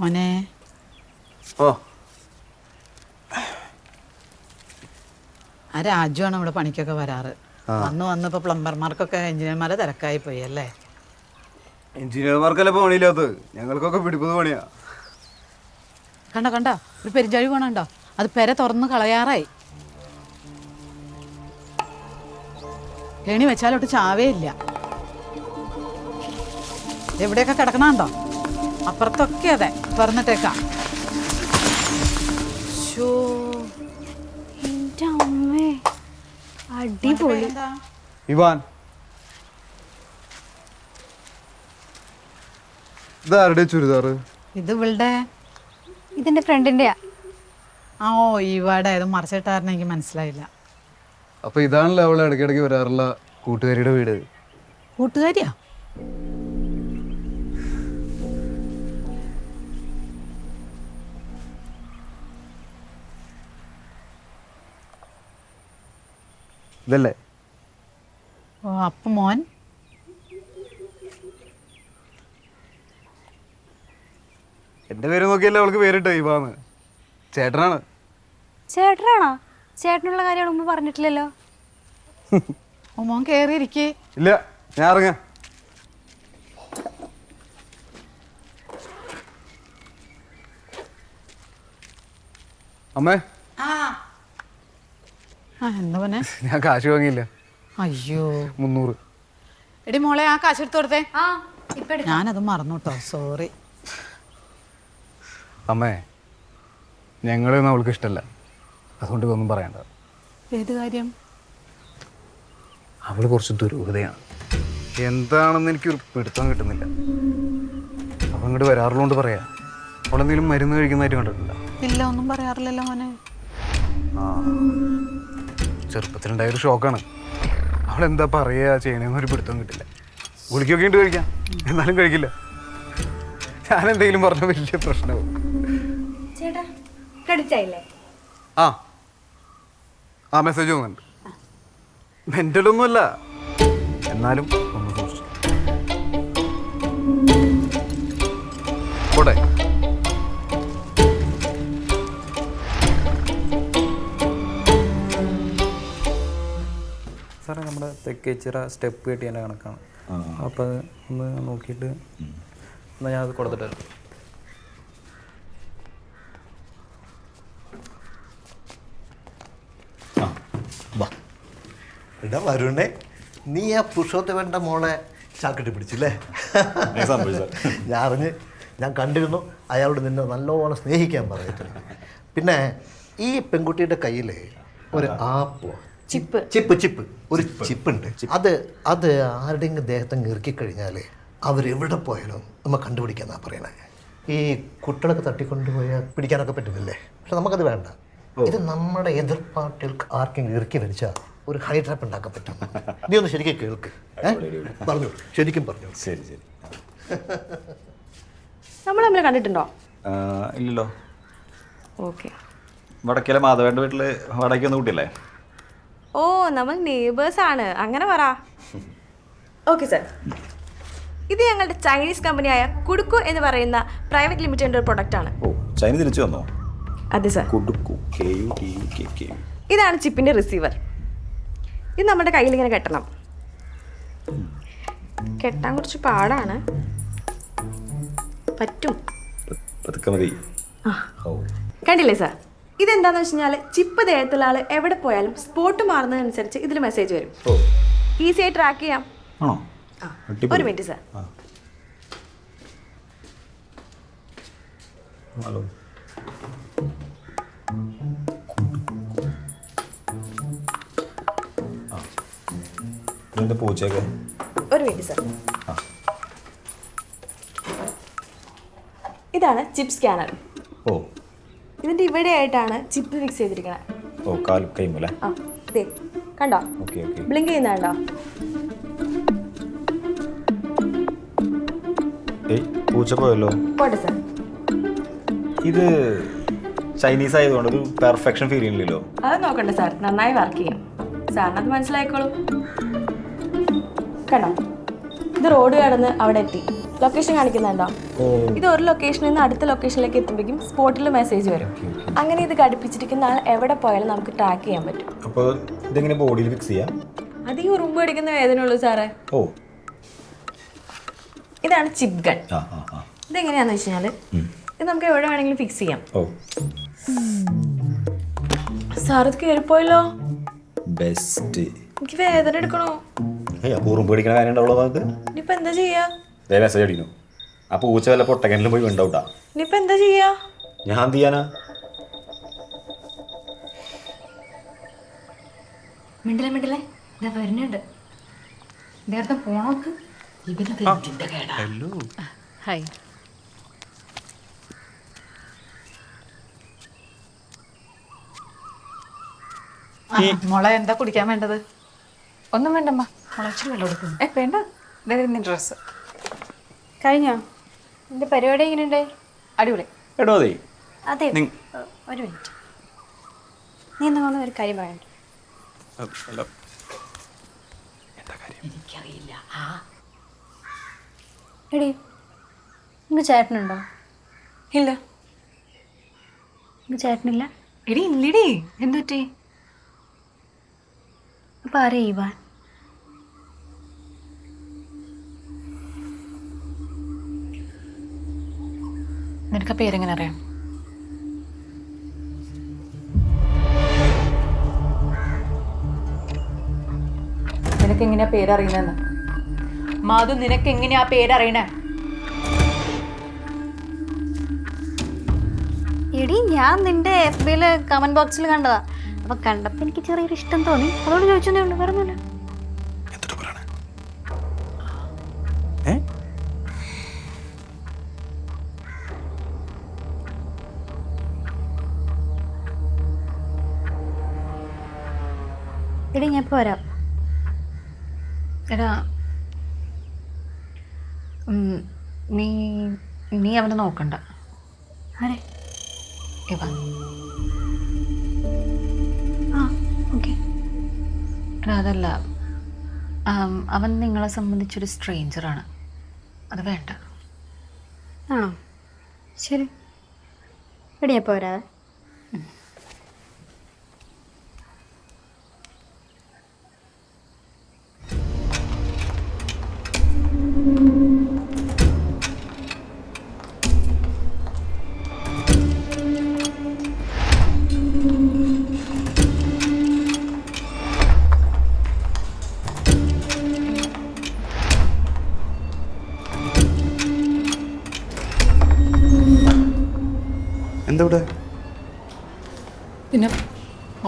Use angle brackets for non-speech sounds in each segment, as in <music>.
മോനെ. ഓ. ആ രാജുവാണ് നമ്മുടെ പണിക്കൊക്കെ വരാറ്. വന്ന് വന്ന് ഇപ്പൊ പ്ലംബർമാർക്കൊക്കെ എഞ്ചിനീയർമാരെ തിരക്കായി പോയി അല്ലേ? എഞ്ചിനീയർമാർക്കല്ലേ പണിയില്ലാത്തത്? ഞങ്ങൾക്കൊക്കെ പിടിപ്പത് പണിയാ. കണ്ട കണ്ട? ഒരു പെരിഞ്ചാഴി പോണുണ്ടോ? അത് പെര തുറന്ന് കളയാറായി. ഏണി വെച്ചാലോട്ട് ചാവേ ഇല്ല എവിടെയൊക്കെ കിടക്കണുണ്ടോ? അപ്പുറത്തൊക്കെ അതെ. തുറന്നിട്ടേക്കാം. അമ്മേ. അടിപൊളി? ഇവാൻ. ഇതാരുടെ ഇത് ഇവളുടെ? ഇതിന്റെ ഫ്രണ്ടിന്റെയാ. ആ ഓ മറച്ചിട്ടായിരുന്നു എനിക്ക് മനസ്സിലായില്ല. അപ്പൊ ഇതാണല്ലോ അവൾ ഇടയ്ക്കിടയ്ക്ക് വരാറുള്ള കൂട്ടുകാരിയുടെ വീട്. കൂട്ടുകാരിയാ? ഇതല്ലേ? ഓ അപ്പം മോൻ. എന്റെ പേര് നോക്കിയല്ലേ അവൾക്ക് പേരിട്ടോ ഇവാന്ന്. ചേട്ടനാണ്. ചേട്ടനാണോ? ചേട്ടനുള്ള കാര്യം മുമ്പ് പറഞ്ഞിട്ടില്ലല്ലോ. ഓ മോൻ കേറിയിരിക്കേ. ഇല്ല ഞാൻ ഇറങ്ങ. അമ്മേ. എന്താ <laughs> ഞാൻ കാശ് വാങ്ങിയില്ല. അയ്യോ. മുന്നൂറ്. എടി മോളെ ആ കാശ് എടുത്തു കൊടുത്തേ. ആ ഇപ്പൊ ഞാനത് മറന്നു കേട്ടോ സോറി. അമ്മേ ഞങ്ങളെയൊന്നും അവൾക്ക് ഇഷ്ടമല്ല അതുകൊണ്ട് ഇതൊന്നും പറയണ്ട. ഏത് കാര്യം? അവൾ കുറച്ച് ദുരൂഹതയാണ്. എന്താണെന്ന് എനിക്കൊരു പിടുത്തം കിട്ടുന്നില്ല. അവൾ ഇങ്ങോട്ട് വരാറുള്ളതുകൊണ്ട് പറയാ. അവളെന്തെങ്കിലും മരുന്ന് കഴിക്കുന്നതായിട്ട് കണ്ടിട്ടില്ല ഇല്ല ഒന്നും പറയാറില്ലല്ലോ മോനെ. ആ. ചെറുപ്പത്തിലുണ്ടായൊരു ഷോക്കാണ്. അവൾ എന്താ പറയുക ചെയ്യണേന്നൊരു പിടുത്തം കിട്ടില്ല. ഗുളിക്കൊക്കെ ഉണ്ട് കഴിക്കാം. എന്നാലും കഴിക്കില്ല. ഞാൻ എന്തെങ്കിലും പറഞ്ഞ വലിയ പ്രശ്നവും. ആ. ആ മെസ്സേജ് ഒന്നുണ്ട് മെന്റലൊന്നുമല്ല എന്നാലും ഒന്ന് സൂക്ഷിച്ചു. പോട്ടെ. സാറേ നമ്മുടെ തെക്കേച്ചിറ സ്റ്റെപ്പ് കെട്ടിയതിന്റെ കണക്കാണ്. അപ്പം അത് ഒന്ന് നോക്കിയിട്ട് എന്നാൽ ഞാനത് കൊടുത്തിട്ട് വരാം. എടാ വരുണേ നീ ആ പുരുഷോത്തമന്റെ മോളെ ചാക്കിട്ട് പിടിച്ചില്ലേ? ഞാൻ അറിഞ്ഞ് ഞാൻ കണ്ടിരുന്നു അയാളോട് നിന്നെ നല്ലോണം സ്നേഹിക്കാൻ പറയത്തില്ല. പിന്നെ ഈ പെൺകുട്ടിയുടെ കയ്യിൽ ഒരു ആപ്പ് ചിപ്പ്. Chip chip. ഒരു ചിപ്പ്. ഉണ്ട് അത് അത് ആരുടെയെങ്കിലും ദേഹത്തെ ഇറുക്കിക്കഴിഞ്ഞാൽ അവരെവിടെ പോയാലും നമ്മൾ കണ്ടുപിടിക്കാന്നാ പറയണേ. ഈ കുട്ടികളൊക്കെ തട്ടിക്കൊണ്ടുപോയാൽ പിടിക്കാനൊക്കെ പറ്റുന്നില്ലേ? പക്ഷെ നമുക്കത് വേണ്ട. ഇത് നമ്മുടെ എതിർ പാർട്ടികൾക്ക് ആർക്കെങ്കിലും ഇറുക്കി വലിച്ചാൽ ഒരു ഹൈ ട്രാപ്പ് ഉണ്ടാക്കാൻ പറ്റും. നീ ഒന്ന് ശരിക്കും കേൾക്ക്? പറഞ്ഞു ശരിക്കും പറഞ്ഞു ശരി ശരി. നമ്മൾ തമ്മിൽ കണ്ടിട്ടുണ്ടോ? ഇല്ലല്ലോ. ഓക്കെ. വടക്കേലെ മാധവേണ്ട വീട്ടിൽ വടക്കൊന്നും കൂട്ടിയല്ലേ? ഓ നമ്മൾ നെയ്ബേഴ്സ് ആണ്. അങ്ങനെ പറ. ഓക്കെ സർ ഇത് ഞങ്ങളുടെ ചൈനീസ് കമ്പനിയായ കുടുക്കു എന്ന് പറയുന്ന പ്രൈവറ്റ് ലിമിറ്റഡിന്റെ ഒരു പ്രൊഡക്റ്റ് ആണ്. ഓ ചൈന തിരിച്ചു വന്നോ? അതെ sir കുടുക്കു K U T U K K ഇതാണ് ചിപ്പിന്റെ റിസീവർ ഇത് നമ്മുടെ കയ്യിൽ ഇങ്ങനെ കെട്ടണം. കെട്ടാൻ കുറച്ച് പാടാണ്. പറ്റും. പതുക്കെ മതി ഓ. കണ്ടില്ലേ സാർ ഇതെന്താന്ന് വെച്ച് കഴിഞ്ഞാൽ ചിപ്പ് ദേഹത്തുള്ള ആൾ എവിടെ പോയാലും സ്പോട്ട് മാറുന്നതനുസരിച്ച് ഇതിൽ മെസ്സേജ് വരും. ഈസി ആയി ട്രാക്ക് ചെയ്യാം. ആണോ? ആ അടിപൊളി. ഒരു മിനിറ്റ് സാർ ആ. ഹലോ. ആ. ഇതിന്റെ പൂച്ചയൊക്കെ? ഒരു മിനിറ്റ് സാർ ഇതാണ് ചിപ്പ് സ്കാനർ ഓ. ഇതിന്റെ ഇവിടെ ആയിട്ടാണ് ചിപ്പ് ഫിക്സ് ചെയ്തിരിക്കുന്നത് ഓ കാൽ കൈമല്ലേ? ആ ദേ കണ്ടോ? Okay okay. ബ്ലിങ്ക് ചെയ്യുന്ന കണ്ടോ? ഏയ് പൂച്ച പോയല്ലോ. പോട്ടെ സർ ഇത് ചൈനീസ് ആയതുകൊണ്ട് ഒരു പെർഫെക്ഷൻ ഫീൽ ഇല്ലല്ലോ. അത് നോക്കണ്ട സാർ നന്നായി വർക്ക് ചെയ്യും. സാറിന് അത് മനസ്സിലായിക്കോളും. കണ്ടോ? ഇത് റോഡ് കടന്ന് അവിടെ എത്തി. ലൊക്കേഷൻ കാണിക്കുന്നുണ്ടോ? ഇത് ഒരു ലൊക്കേഷനിൽ നിന്ന് അടുത്ത ലൊക്കേഷനിലേക്ക് എത്തുമ്പോഴേക്കും സ്പോട്ടിൽ മെസ്സേജ് വരും. അങ്ങനെ ഇത് ഘടിപ്പിച്ചിരിക്കുന്ന ആൾ എവിടെ പോയാലും നമുക്ക് ട്രാക്ക് ചെയ്യാൻ പറ്റും. അപ്പോൾ ഇതെങ്ങനെ ബോഡിയിൽ ഫിക്സ് ചെയ്യാം? അത് ഈ ഉറുമ്പ് അടിക്കുന്ന വേദനയുള്ളൂ സാറേ. ഓ. ഇതാണ് ചിപ്പ് ഗൺ ഇതെങ്ങനെയാന്ന് വെച്ച് കഴിഞ്ഞാൽ ഇത് നമുക്ക് എവിടെ വേണമെങ്കിലും ഫിക്സ് ചെയ്യാം. ഓ. സാർ ഇത് കയറിപ്പോയല്ലോ ബെസ്റ്റ് എനിക്ക് വേദന എടുക്കണോ? ഉറുമ്പ് പിടിക്കണ കാര്യം ഉണ്ടാവുള്ളൂ ഇനിയിപ്പോൾ എന്താ ചെയ്യാ? ദേ മെസ്സേജ് അടിക്കുന്നു. ആ പൂച്ച വല്ല പൊട്ടക്കനിലും പോയി വീണ്ടൗട്ടാ ഇനിയിപ്പോൾ എന്താ ചെയ്യാ? ഞാൻ എന്ത് ചെയ്യാനാ? മിണ്ടലേ മിണ്ടലേ ഇതാ വരുന്നുണ്ട്. നേരത്തെ പോണോക്ക്. ഹായ് ആ, മോളെ എന്താ കുടിക്കാൻ വേണ്ടത്? ഒന്നും വേണ്ടമ്മ. മുളച്ചു വെള്ളം കൊടുക്കുന്നു ഏ വേണ്ട. ഇതായിരുന്നു ഡ്രസ്സ് കഴിഞ്ഞോ? നിന്റെ പരിപാടി എങ്ങനെയുണ്ട്? അടിപൊളി. എടോ അതെ. അതെ ഒ- ഒരു മിനിറ്റ്. നീ എന്നാ ഒരു കാര്യം പറയണ്ട എനിക്കറിയില്ല. എടി നിങ്ങൾക്ക് ചേട്ടനുണ്ടോ? ഇല്ല. നിങ്ങൾക്ക് ചേട്ടനില്ല? എടി ഇല്ലടി. എന്തുറ്റി അപ്പോൾ ആരാ ഇവാൻ നിനക്ക് പേരെങ്ങനെ അറിയാം? നിനക്ക് എങ്ങനെയാ പേരറിയുന്നതെന്ന് മാധു നിനക്ക് എങ്ങനെയാ പേരറിയണേ എടി ഞാൻ നിന്റെ എഫ് ബിയിൽ കമന്റ് ബോക്സിൽ കണ്ടതാ. അപ്പൊ കണ്ടപ്പോ എനിക്ക് ചെറിയൊരു ഇഷ്ടം തോന്നി. അതോട് ചോദിച്ചതേ ഉള്ളൂ വേറെ എടി ഞാൻ പോരാ എടാ നീ നീ അവനെ നോക്കണ്ട. ആരെ? ഇവ ആ ഓക്കെ. എടാ അതല്ല. അവൻ നിങ്ങളെ സംബന്ധിച്ചൊരു സ്ട്രേഞ്ചറാണ്. അത് വേണ്ട. ആണോ? ശരി. എടിയാ ഞാൻ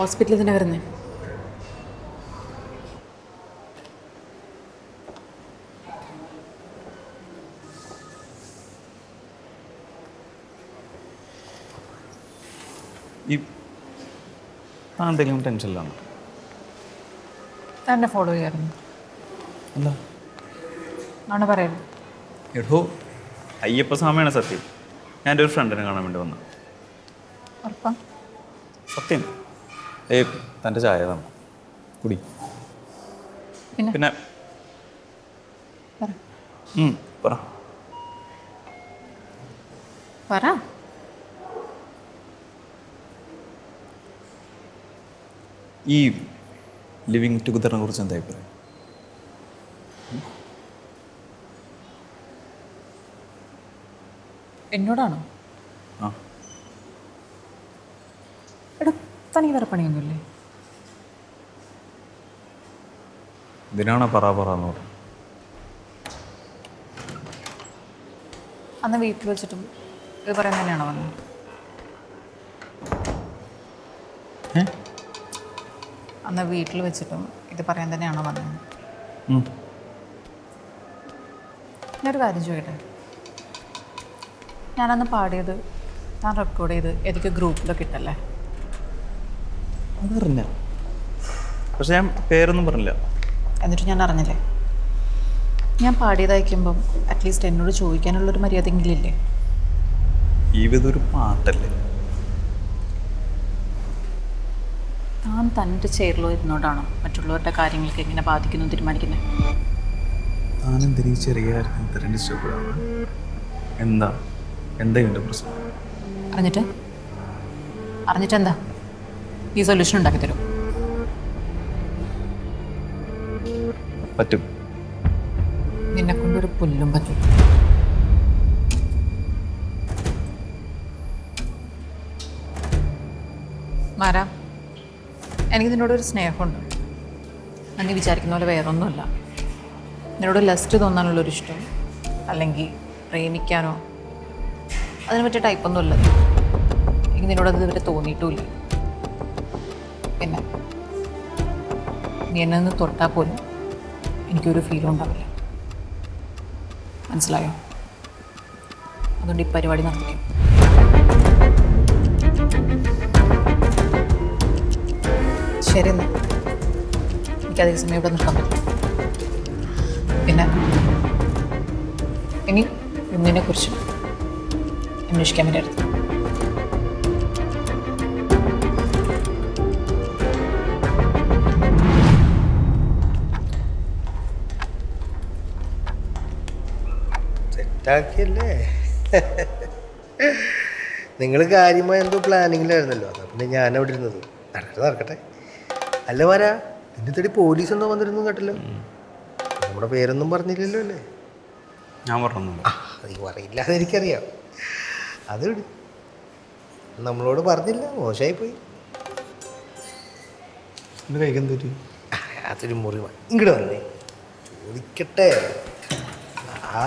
ഹോസ്പിറ്റലിൽ തന്നെ വരുന്നേ. ഈ ആ എന്തെങ്കിലും ടെൻഷനിലാണ് തന്നെ ഫോളോ ചെയ്യാറുണ്ട് എന്താ? ആണ് പറയുന്നത്. എടോ അയ്യപ്പ സ്വാമിയാണ് സത്യം. ഞാൻ എന്റെ ഒരു ഫ്രണ്ടിനെ കാണാൻ വേണ്ടി വന്നു. ഉറപ്പാ? സത്യം? ഏ തന്റെ ചായ തന്നു? കുടി. പിന്നെ? പിന്നെ? പറ. ഉം, പറ. പറ. ഈ ലിവിങ് ടുഗദറിനെ കുറിച്ച് എന്താ അഭിപ്രായം? എന്നോടാണോ? ആ എടാ തനിക്ക് വേറെ പണിയൊന്നുമില്ലേ? ഇതിനാണ് പറ പറ എന്ന് പറയുന്നത് അന്ന് വീട്ടിൽ വെച്ചിട്ടും ഇത് പറയാൻ തന്നെയാണോ വന്നത് അന്ന് വീട്ടിൽ വെച്ചിട്ടും ഇത് പറയാൻ തന്നെയാണോ വന്നത്. ഞാനൊരു കാര്യം ചോദിക്കട്ടെ? ഞാനന്ന് പാടിയത് ഞാൻ റെക്കോർഡ് ചെയ്ത് ഏതൊക്കെ ഗ്രൂപ്പിലൊക്കെ ഇട്ടല്ലേ? അതറിഞ്ഞ. പക്ഷെ ഞാൻ പേരൊന്നും പറഞ്ഞില്ല. എന്നിട്ട് ഞാൻ അറിഞ്ഞില്ലേ? ഞാൻ പാടിയതയക്കുമ്പം അറ്റ്ലീസ്റ്റ് എന്നോട് ചോദിക്കാനുള്ള ഒരു മര്യാദ എങ്കിലില്ലേ ജീവിതം ഒരു പാട്ടല്ലേ? താൻ തന്റെ ചേറിലോ ഇരുന്നോണ്ടാണോ മറ്റുള്ളവരുടെ കാര്യങ്ങൾക്ക് എങ്ങനെ ബാധിക്കുന്നു തീരുമാനിക്കുന്നത് താനെന്തിനീ ചെറിയ കാര്യത്തിന് ഇഷ്ടപ്പെടാണ് എന്താ? എന്താ പ്രശ്നം? അറിഞ്ഞിട്ട്? അറിഞ്ഞിട്ടെന്താ? ഈ സൊല്യൂഷൻ ഉണ്ടാക്കി തരും. പറ്റും. നിന്നെ കൊണ്ടൊരു പുല്ലും പറ്റും. മാരാ എനിക്ക് നിന്നോടൊരു സ്നേഹമുണ്ട്. അങ്ങ് വിചാരിക്കുന്ന പോലെ വേറൊന്നുമല്ല. നിന്നോട് ലസ്റ്റ് തോന്നാനുള്ളൊരു ഇഷ്ടം അല്ലെങ്കിൽ പ്രേമിക്കാനോ അതിന് പറ്റിയ ടൈപ്പൊന്നുമില്ല എനിക്ക് നിന്നോടത് ഇതുവരെ തോന്നിയിട്ടുമില്ല. പിന്നെ നീ എന്നെ ഒന്ന് തൊട്ടാൽ പോലും എനിക്കൊരു ഫീലും ഉണ്ടാവില്ല. മനസ്സിലായോ? അതുകൊണ്ട് ഈ പരിപാടി നടത്തിക്കും ശരി എന്നാൽ എനിക്ക് അധിക സമയം ഇവിടെ നിൽക്കാൻ പറ്റില്ല. പിന്നെ ഇനി ഒന്നിനെ കുറിച്ച് അന്വേഷിക്കാൻ വേണ്ടി അടുത്ത് സെറ്റാക്കിയല്ലേ നിങ്ങൾ കാര്യമായ എന്തോ പ്ലാനിങ്ങിലായിരുന്നല്ലോ. അതാ പിന്നെ ഞാൻ അവിടെ ഇരുന്നത്. നടക്കട്ടെ നടക്കട്ടെ. അല്ല വരാ നിന്റെ തടി പോലീസ് എന്തോ വന്നിരുന്നു കേട്ടല്ലോ. നമ്മുടെ പേരൊന്നും പറഞ്ഞില്ലല്ലോ അല്ലേ? ഞാൻ പറഞ്ഞു നീ പറയില്ല അതെനിക്കറിയാം അത് നമ്മളോട് പറഞ്ഞില്ല മോശമായി പോയി എന്തൊരു അതൊരു മുറിവാണ് ഇങ്ങോട്ട് വന്നേ. ചോദിക്കട്ടെ. ആ.